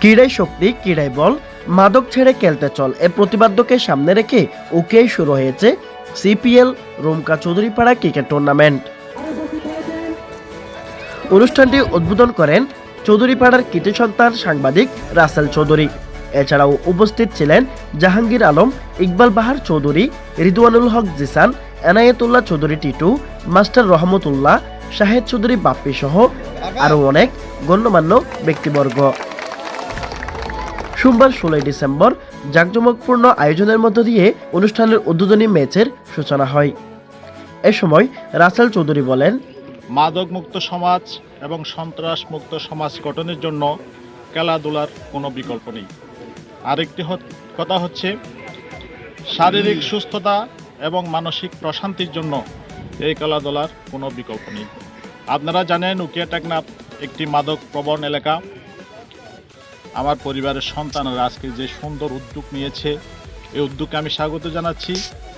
ক্রীড়াই শক্তি ক্রীড়াই বল, মাদক ছেড়ে খেলতে চল, এ প্রতিবাদ্যকে সামনে রেখে ওকে শুরু হয়েছে CPL, Rumka Chowdhurypara cricket tournament অনুষ্ঠানটি উদ্বোধন করেন চৌধুরীপাড়ার কৃতি সন্তান সাংবাদিক রাসেল চৌধুরী। এছাড়াও উপস্থিত ছিলেন জাহাঙ্গীর আলম, ইকবাল বাহার চৌধুরী, রিদওয়ানুল হক জিসান, এনায়েতুল্লাহ চৌধুরী টিটু, মাস্টার রহমতুল্লাহ, শাহেদ চৌধুরী বাপ্পি সহ আরও অনেক গণ্যমান্য ব্যক্তিবর্গ। সোমবার ষোলোই ডিসেম্বর জাঁকজমকপূর্ণ আয়োজনের মধ্য দিয়ে অনুষ্ঠানের উদ্বোধনী ম্যাচের সূচনা হয়। এ সময় রাসেল চৌধুরী বলেন মাদক মুক্ত সমাজ এবং সন্ত্রাস মুক্ত সমাজ গঠনের জন্য খেলাধুলার কোনো বিকল্প নেই। আরেকটি কথা হচ্ছে, শারীরিক সুস্থতা এবং মানসিক প্রশান্তির জন্য এই খেলাধুলার কোনো বিকল্প নেই। আপনারা জানেন, উকিয়া টেকনাফ একটি মাদক প্রবণ এলাকা। আমার পরিবারের সন্তানরা আজকে যে সুন্দর উদ্যোগ নিয়েছে এই উদ্যোগকে আমি স্বাগত জানাচ্ছি।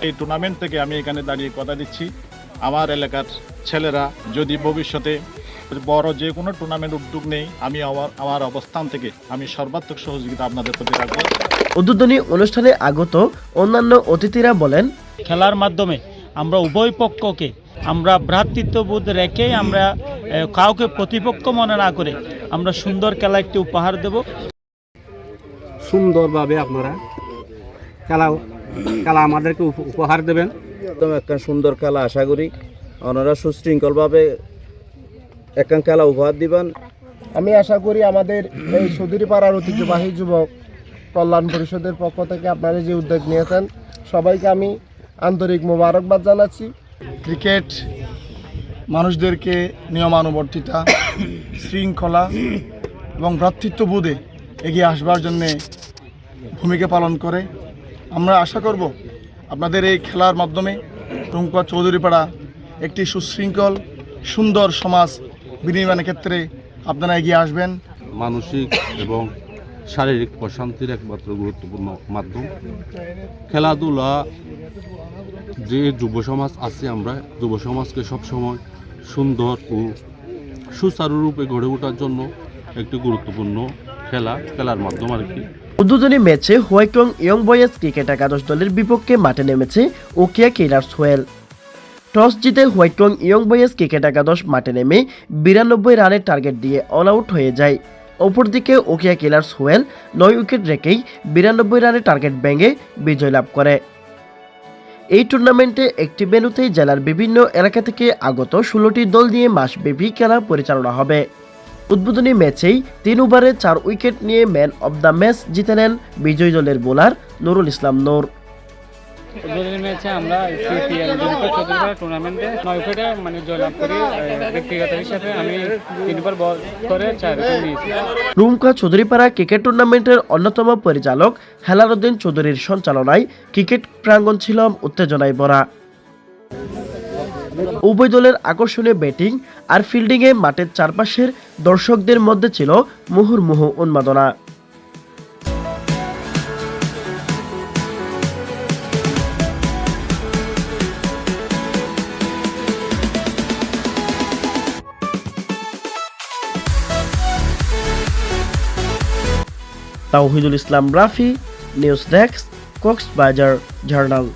এই টুর্নামেন্ট থেকে আমি এখানে দাঁড়িয়ে কথা দিচ্ছি। আমার এলাকার ছেলেরা যদি ভবিষ্যতে বড় যে কোনো টুর্নামেন্ট উদ্যোগ নেই আমি আমার আমার অবস্থান থেকে আমি সর্বাত্মক সহযোগিতা আপনাদের প্রতি রাখব। উদ্বোধনী অনুষ্ঠানে আগত অন্যান্য অতিথিরা বলেন খেলার মাধ্যমে আমরা উভয় পক্ষকে আমরা ভ্রাতৃত্ববোধ রেখে আমরা কাউকে প্রতিপক্ষ মনে না করে আমরা সুন্দর খেলা একটি উপহার দেব। সুন্দরভাবে আপনারা খেলা খেলা আমাদেরকে উপ- উপহার দেবেন। একদম একটা সুন্দর খেলা আশা করি ওনারা সুশৃঙ্খলভাবে একখান খেলা উপহার দিবেন। আমি আশা করি আমাদের এই সুধীর পাড়ার ঐতিহ্যবাহী যুবক কল্যাণ পরিষদের পক্ষ থেকে আপনারা যে উদ্যোগ নিয়েছেন সবাইকে আমি আন্তরিক মোবারকবাদ জানাচ্ছি। ক্রিকেট মানুষদেরকে নিয়মানুবর্তিতা শৃঙ্খলা এবং ভ্রাতৃত্ববোধে এগিয়ে আসবার জন্যে ভূমিকা পালন করে। আমরা আশা করব আপনাদের এই খেলার মাধ্যমে টুঙ্কা চৌধুরীপাড়া একটি সুশৃঙ্খল, সুন্দর সমাজ বিনির্মাণের ক্ষেত্রে আপনারা এগিয়ে আসবেন। মানসিক এবং শারীরিক প্রশান্তির একমাত্র গুরুত্বপূর্ণ মাধ্যম। খেলাধুলা যে যুব সমাজ আছে আমরা, যুব সমাজকে সবসময় সুন্দর ও সুচারুরূপে গড়ে ওঠার জন্য একটি গুরুত্বপূর্ণ খেলা, খেলার মাধ্যম আর কি। উদ্বোধনী ম্যাচে হোয়াইটং ইয়ং বয়েজ ক্রিকেট একাদশ দলের বিপক্ষে মাঠে নেমেছে ওকিয়া কিলার্স হোয়েল। টস জিতে হোয়াইটং ইয়ং বয়েজ ক্রিকেট একাদশ মাঠে নেমে বিরানব্বই রানের টার্গেট দিয়ে অল আউট হয়ে যায়। অপরদিকে ওকিয়া কিলার্স হোয়েল নয় উইকেট রেখেই বিরানব্বই রানের টার্গেট ভেঙে বিজয় লাভ করে। এই টুর্নামেন্টে একটি ভেন্যুতেই জেলার বিভিন্ন এলাকা থেকে আগত ষোলোটি দল নিয়ে মাসব্যাপী খেলা পরিচালনা হবে। উদ্বোধনী ম্যাচেই তিন ওভারে চার উইকেট নিয়ে ম্যান অব দ্য ম্যাচ জিতে নেন বিজয়ী দলের বোলার নুরুল ইসলাম নূর। উদ্বোধনী ম্যাচে আমরা সিপিএল টুর্নামেন্টে নয় উইকেটে মানে জয়লাভ করি ব্যক্তিগত হিসাবে আমি তিনবার বল করে চার নিয়েছি। রুমকা চৌধুরীপাড়া ক্রিকেট টুর্নামেন্টের অন্যতম পরিচালক হেলারুদ্দিন চৌধুরীর সঞ্চালনায় ক্রিকেট প্রাঙ্গণ ছিল উত্তেজনায় ভরা। উভয় দলের আকর্ষণীয় ব্যাটিং আর ফিল্ডিংয়ে মাঠের চারপাশের দর্শকদের মধ্যে ছিল মুহুর্মুহু উন্মাদনা। Tawhidul Islam, Rafi, news desk, Cox's Bazar, journal.